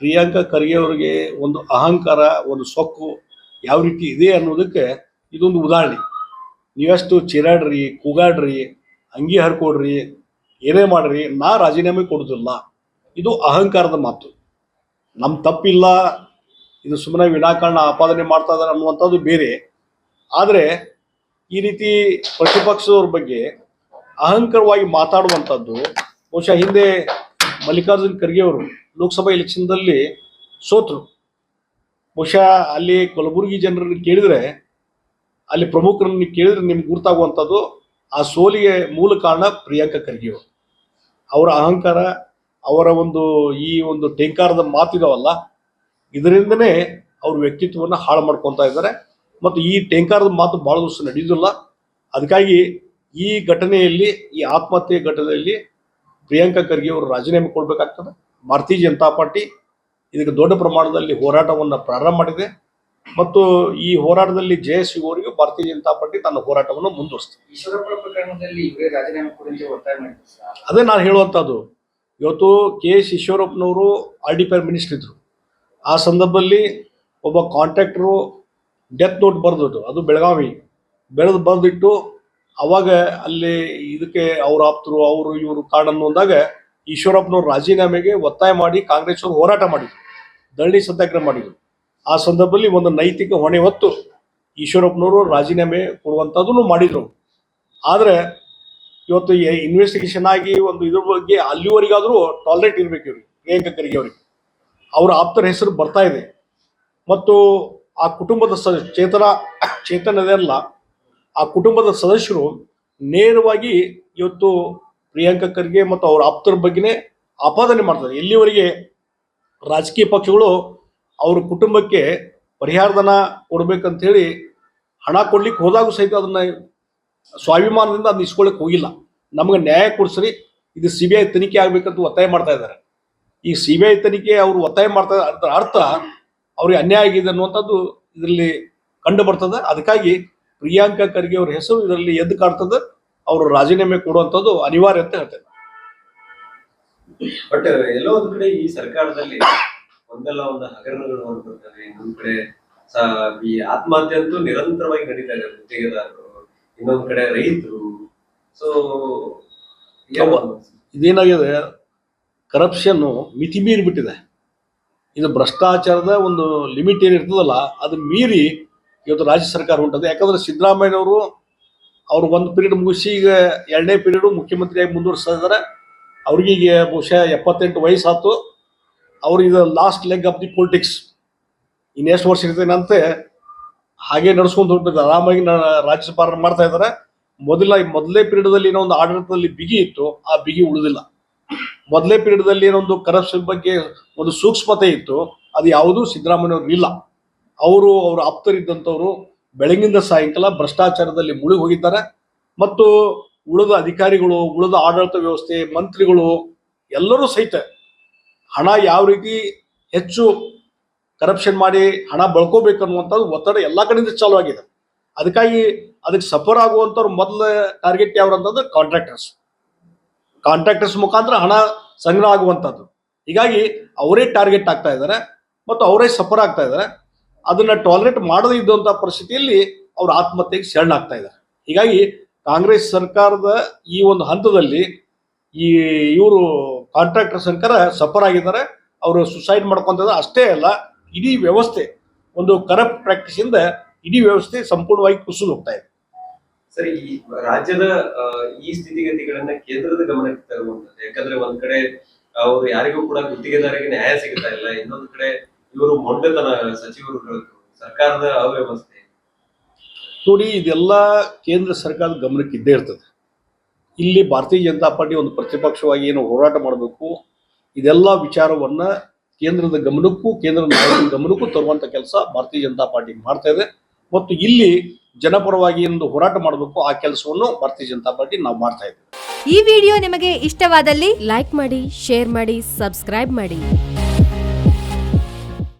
ಪ್ರಿಯಾಂಕಾ ಖರ್ಗೆ ಒಂದು ಅಹಂಕಾರ, ಒಂದು ಸೊಕ್ಕು ಯಾವ ರೀತಿ ಇದೆ ಅನ್ನೋದಕ್ಕೆ ಇದೊಂದು ಉದಾಹರಣೆ. ನೀವೆಷ್ಟು ಚಿರಾಡ್ರಿ, ಕೂಗಾಡ್ರಿ, ಅಂಗಿ ಹರ್ಕೊಡ್ರಿ, ಏನೇ ಮಾಡ್ರಿ, ನಾ ರಾಜೀನಾಮೆ ಕೊಡೋದಿಲ್ಲ. ಇದು ಅಹಂಕಾರದ ಮಾತು. ನಮ್ಮ ತಪ್ಪಿಲ್ಲ, ಇದು ಸುಮ್ಮನೆ ವಿನಾಕಾರಣ ಆಪಾದನೆ ಮಾಡ್ತಾ ಇದ್ದಾರೆ ಅನ್ನುವಂಥದ್ದು ಬೇರೆ. ಆದರೆ ಈ ರೀತಿ ಪ್ರತಿಪಕ್ಷದವ್ರ ಬಗ್ಗೆ ಅಹಂಕಾರವಾಗಿ ಮಾತಾಡುವಂಥದ್ದು, ಬಹುಶಃ ಹಿಂದೆ ಮಲ್ಲಿಕಾರ್ಜುನ್ ಖರ್ಗೆ ಅವರು ಲೋಕಸಭಾ ಎಲೆಕ್ಷನ್ದಲ್ಲಿ ಸೋತರು. ಬಹುಶಃ ಅಲ್ಲಿ ಕಲಬುರಗಿ ಜನರನ್ನು ಕೇಳಿದ್ರೆ, ಅಲ್ಲಿ ಪ್ರಮುಖರನ್ನು ಕೇಳಿದ್ರೆ ನಿಮ್ಗೆ ಗುರ್ತಾಗುವಂಥದ್ದು ಆ ಸೋಲಿಗೆ ಮೂಲ ಕಾರಣ ಪ್ರಿಯಾಂಕಾ ಖರ್ಗೆ ಅವರು. ಅಹಂಕಾರ, ಅವರ ಒಂದು ಈ ಒಂದು ಟೇಂಕಾರದ ಮಾತಿದಾವಲ್ಲ, ಇದರಿಂದನೇ ಅವ್ರ ವ್ಯಕ್ತಿತ್ವವನ್ನು ಹಾಳು ಮಾಡ್ಕೊತಾ ಇದ್ದಾರೆ. ಮತ್ತು ಈ ಟೇಂಕಾರದ ಮಾತು ಭಾಳ ದಿವಸ ನಡೆಯುವುದಿಲ್ಲ ಅದಕ್ಕಾಗಿ ಈ ಘಟನೆಯಲ್ಲಿ, ಈ ಆತ್ಮಹತ್ಯೆ ಘಟನೆಯಲ್ಲಿ ಪ್ರಿಯಾಂಕಾ ಖರ್ಗೆ ಅವರು ರಾಜೀನಾಮೆ ಕೊಡಬೇಕಾಗ್ತದೆ. ಭಾರತೀಯ ಜನತಾ ಪಾರ್ಟಿ ಇದಕ್ಕೆ ದೊಡ್ಡ ಪ್ರಮಾಣದಲ್ಲಿ ಹೋರಾಟವನ್ನು ಪ್ರಾರಂಭ ಮಾಡಿದೆ. ಮತ್ತು ಈ ಹೋರಾಟದಲ್ಲಿ ಜಯ ಸಿಗುವವರಿಗೆ ಭಾರತೀಯ ಜನತಾ ಪಾರ್ಟಿ ತನ್ನ ಹೋರಾಟವನ್ನು ಮುಂದುವರಿಸ್ತದೆ ಅದೇ ನಾನು ಹೇಳುವಂಥದ್ದು ಇವತ್ತು K S ಈಶ್ವರಪ್ಪನವರು R D P R minister ಇದ್ರು. ಆ ಸಂದರ್ಭದಲ್ಲಿ ಒಬ್ಬ ಕಾಂಟ್ರಾಕ್ಟ್ರು ಡೆತ್ ನೋಟ್ ಬರೆದಿಟ್ಟು ಅದು ಬೆಳಗಾವಿ. ಬೆಳೆದು ಬರೆದಿಟ್ಟು ಅವಾಗ ಅಲ್ಲಿ ಇದಕ್ಕೆ ಅವ್ರ ಆಪ್ತರು ಅವರು ಇವರು ಕಾರ್ಡನ್ನು ಅಂದಾಗ ಈಶ್ವರಪ್ಪನವ್ರು ರಾಜೀನಾಮೆಗೆ ಒತ್ತಾಯ ಮಾಡಿ ಕಾಂಗ್ರೆಸ್ ಅವರು ಹೋರಾಟ ಮಾಡಿದರು. ಧರಣಿ ಸತ್ಯಾಗ್ರಹ ಮಾಡಿದ್ರು. ಆ ಸಂದರ್ಭದಲ್ಲಿ ಒಂದು ನೈತಿಕ ಹೊಣೆ ಹೊತ್ತು ಈಶ್ವರಪ್ಪನವರು ರಾಜೀನಾಮೆ ಕೊಡುವಂಥದ್ದನ್ನು ಮಾಡಿದ್ರು. ಆದರೆ ಇವತ್ತು ಇನ್ವೆಸ್ಟಿಗೇಷನ್ ಆಗಿ ಒಂದು ಇದ್ರ ಬಗ್ಗೆ ಅಲ್ಲಿವರೆಗಾದರೂ ಟಾಲರೇಟ್ ಇರಬೇಕು ಇವ್ರಿಗೆ ಪ್ರಿಯಾಂಕಾ ಖರ್ಗೆ ಅವರಿಗೆ. ಅವರ ಆಪ್ತರ ಹೆಸರು ಬರ್ತಾ ಇದೆ. ಮತ್ತು ಆ ಕುಟುಂಬದ ಸ, ಚೇತನ ಚೇತನದೆಲ್ಲ ಆ ಕುಟುಂಬದ ಸದಸ್ಯರು ನೇರವಾಗಿ ಇವತ್ತು ಪ್ರಿಯಾಂಕಾ ಖರ್ಗೆ ಮತ್ತು ಅವರ ಆಪ್ತರ ಬಗ್ಗೆನೇ ಆಪಾದನೆ ಮಾಡ್ತಾರೆ. ಇಲ್ಲಿವರೆಗೆ ರಾಜಕೀಯ ಪಕ್ಷಗಳು ಅವ್ರ ಕುಟುಂಬಕ್ಕೆ ಪರಿಹಾರಧನ ಕೊಡ್ಬೇಕಂತ ಹೇಳಿ ಹಣ ಕೊಡ್ಲಿಕ್ಕೆ ಹೋದಾಗೂ ಸಹಿತ ಅದನ್ನ ಸ್ವಾಭಿಮಾನದಿಂದ ಅದನ್ನ ಇಸ್ಕೊಳ್ಳಿಕ್ಕೆ ಹೋಗಿಲ್ಲ. ನಮಗೆ ನ್ಯಾಯ ಕೊಡಿಸ್ರಿ ಇದು ಸಿ ಬಿ ಐ ತನಿಖೆ ಆಗ್ಬೇಕಂತ ಒತ್ತಾಯ ಮಾಡ್ತಾ ಇದ್ದಾರೆ. ಈ ಸಿ ಬಿ ಐ ತನಿಖೆ ಅವರು ಒತ್ತಾಯ ಮಾಡ್ತಾ ಅದರ ಅರ್ಥ ಅವ್ರಿಗೆ ಅನ್ಯಾಯ ಆಗಿದೆ ಅನ್ನುವಂಥದ್ದು ಇದರಲ್ಲಿ ಕಂಡು ಬರ್ತದೆ. ಅದಕ್ಕಾಗಿ ಪ್ರಿಯಾಂಕಾ ಖರ್ಗೆ ಅವ್ರ ಹೆಸರು ಇದರಲ್ಲಿ ಎದ್ದು ಕಾಡ್ತದೆ ಅವರು ರಾಜೀನಾಮೆ ಕೊಡುವಂಥದ್ದು ಅನಿವಾರ್ಯ ಅಂತ ಹೇಳ್ತೇನೆ. ಬಟ್ ಎಲ್ಲೋ ಒಂದ್ ಕಡೆ ಈ ಸರ್ಕಾರದಲ್ಲಿ ಒಂದಲ್ಲ ಒಂದು ಹಗರಣಗಳು ಹೊರಬರ್ತವೆ ಇನ್ನೊಂದ್ ಕಡೆ ಈ ಆತ್ಮಹತ್ಯೆ ಅಂತೂ ನಿರಂತರವಾಗಿ ನಡೀತಾ ಇದೆ. ಗುತ್ತಿಗೆದಾರರು ಇನ್ನೊಂದ್ ಕಡೆ ರೈತರು. ಸೊ ಇದೇನಾಗಿದೆ? ಕರಪ್ಷನ್ ಮಿತಿ ಮೀರಿ ಬಿಟ್ಟಿದೆ. ಇದು ಭ್ರಷ್ಟಾಚಾರದ ಒಂದು ಲಿಮಿಟ್ ಏನಿರ್ತದಲ್ಲ ಅದು ಮೀರಿ ಇವತ್ತು ರಾಜ್ಯ ಸರ್ಕಾರ ಉಂಟದೆ ಯಾಕಂದ್ರೆ ಸಿದ್ದರಾಮಯ್ಯನವರು ಅವರು ಒಂದು ಪೀರಿಯಡ್ ಮುಗಿಸಿ ಈಗ ಎರಡನೇ ಪೀರಿಯಡು ಮುಖ್ಯಮಂತ್ರಿಯಾಗಿ ಮುಂದುವರಿಸ್ತಾ ಇದ್ದಾರೆ ಅವ್ರಿಗೆ ಈಗ ಬಹುಶಃ ಎಪ್ಪತ್ತೆಂಟು ವಯಸ್ಸಾತು. ಅವ್ರು ಇದು last leg of the politics ಇನ್ನೆಷ್ಟು ವರ್ಷ ಇರ್ತೇನಂತೆ ಹಾಗೆ ನಡೆಸ್ಕೊಂಡು ಹೋಗ್ಬಿಟ್ಟು ಆರಾಮಾಗಿ ರಾಜ್ಯಸಭಾ ಮಾಡ್ತಾ ಇದ್ದಾರೆ ಮೊದಲ, ಮೊದಲೇ ಪೀರಿಯಡ್ದಲ್ಲಿ ಏನೋ ಒಂದು ಆಡಳಿತದಲ್ಲಿ ಬಿಗಿ ಇತ್ತು. ಆ ಬಿಗಿ ಉಳಿದಿಲ್ಲ. ಮೊದಲೇ ಪೀರಿಯಡ್ದಲ್ಲಿ ಏನೊಂದು ಕರಪ್ಷನ್ ಬಗ್ಗೆ ಒಂದು ಸೂಕ್ಷ್ಮತೆ ಇತ್ತು. ಅದು ಯಾವುದೂ ಅವರು ಇಲ್ಲ ಅವರು ಅವರು ಆಪ್ತರಿದ್ದಂಥವ್ರು ಬೆಳಗಿಂದ ಸಾಯಂಕಾಲ ಭ್ರಷ್ಟಾಚಾರದಲ್ಲಿ ಮುಳುಗಿ ಹೋಗಿದ್ದಾರೆ ಮತ್ತು ಉಳಿದ ಅಧಿಕಾರಿಗಳು, ಉಳಿದ ಆಡಳಿತ ವ್ಯವಸ್ಥೆ, ಮಂತ್ರಿಗಳು ಎಲ್ಲರೂ ಸಹಿತ ಹಣ ಯಾವ ರೀತಿ ಹೆಚ್ಚು ಕರಪ್ಷನ್ ಮಾಡಿ ಹಣ ಬಳ್ಕೋಬೇಕು ಅನ್ನುವಂಥದ್ದು ಒತ್ತಡ ಎಲ್ಲ ಕಡೆಯಿಂದ ಚಾಲು ಆಗಿದೆ. ಅದಕ್ಕಾಗಿ ಅದಕ್ಕೆ ಸಫರ್ ಆಗುವಂಥವ್ರು ಮೊದಲ ಟಾರ್ಗೆಟ್ ಯಾವ್ರು ಅಂತಂದ್ರೆ ಕಾಂಟ್ರಾಕ್ಟರ್ಸ್ ಕಾಂಟ್ರಾಕ್ಟರ್ಸ್ ಮುಖಾಂತರ ಹಣ ಸಂಗ್ರಹ ಆಗುವಂಥದ್ದು. ಹೀಗಾಗಿ ಅವರೇ ಟಾರ್ಗೆಟ್ ಆಗ್ತಾ ಇದ್ದಾರೆ. ಮತ್ತು ಅವರೇ ಸಫರ್ ಆಗ್ತಾ ಇದ್ದಾರೆ. ಅದನ್ನ ಟಾಲರೇಟ್ ಮಾಡದೇ ಇದ್ದಂಥ ಪರಿಸ್ಥಿತಿಯಲ್ಲಿ ಅವರು ಆತ್ಮಹತ್ಯೆಗೆ ಶರಣಾಗ್ತಾ ಇದ್ದಾರೆ. ಹೀಗಾಗಿ ಕಾಂಗ್ರೆಸ್ ಸರ್ಕಾರದ ಈ ಒಂದು ಹಂತದಲ್ಲಿ ಈ ಇವರು ಕಾಂಟ್ರಾಕ್ಟರ್ ಸರ್ಕಾರ ಸಫರ್ ಆಗಿದ್ದಾರೆ. ಅವರು ಸುಸೈಡ್ ಮಾಡ್ಕೊಂತಿದ್ದಾರೆ ಅಷ್ಟೇ ಅಲ್ಲ, ಇಡೀ ವ್ಯವಸ್ಥೆ, ಒಂದು ಕರಪ್ಟ್ ಪ್ರಾಕ್ಟೀಸ್ ಇಂದ ಇಡೀ ವ್ಯವಸ್ಥೆ ಸಂಪೂರ್ಣವಾಗಿ ಕುಸಿದು ಹೋಗ್ತಾ ಇದೆ. ಸರಿ, ಈ ರಾಜ್ಯದ ಈ ಸ್ಥಿತಿಗತಿಗಳನ್ನ ಕೇಂದ್ರದ ಗಮನಕ್ಕೆ ತರುವಂತದ್ದು, ಯಾಕಂದ್ರೆ ಒಂದ್ ಕಡೆ ಅವರು ಯಾರಿಗೂ ಕೂಡ ಗುತ್ತಿಗೆದಾರರಿಗೆ ನ್ಯಾಯ ಸಿಗ್ತಾ ಇಲ್ಲ, ಇನ್ನೊಂದು ಕಡೆ ಇವರು ಮೊಂಡೆತನ ಸಚಿವರು ಸರ್ಕಾರದ ಅವ್ಯವಸ್ಥೆ. ನೋಡಿ ಇದೆಲ್ಲ ಕೇಂದ್ರ ಸರ್ಕಾರದ ಗಮನಕ್ಕೆ ಇದ್ದೇ ಇರ್ತದೆ. ಇಲ್ಲಿ ಭಾರತೀಯ ಜನತಾ ಪಾರ್ಟಿ ಒಂದು ಪ್ರತಿಪಕ್ಷವಾಗಿ ಏನು ಹೋರಾಟ ಮಾಡಬೇಕು ಇದೆಲ್ಲ ವಿಚಾರವನ್ನ ಕೇಂದ್ರದ ಗಮನಕ್ಕೂ ಕೇಂದ್ರ ನಾಯಕರ ಗಮನಕ್ಕೂ ತರುವಂತ ಕೆಲಸ ಭಾರತೀಯ ಜನತಾ ಪಾರ್ಟಿ ಮಾಡ್ತಾ ಇದೆ. ಮತ್ತು ಇಲ್ಲಿ ಜನಪರವಾಗಿ ಒಂದು ಹೋರಾಟ ಮಾಡಬೇಕು ಆ ಕೆಲಸವನ್ನು ಭಾರತೀಯ ಜನತಾ ಪಾರ್ಟಿ ನಾವು ಮಾಡ್ತಾ ಇದ್ದೇವೆ. ಈ ವಿಡಿಯೋ ನಿಮಗೆ ಇಷ್ಟವಾದಲ್ಲಿ ಲೈಕ್ ಮಾಡಿ ಶೇರ್ ಮಾಡಿ ಸಬ್ಸ್ಕ್ರೈಬ್ ಮಾಡಿ.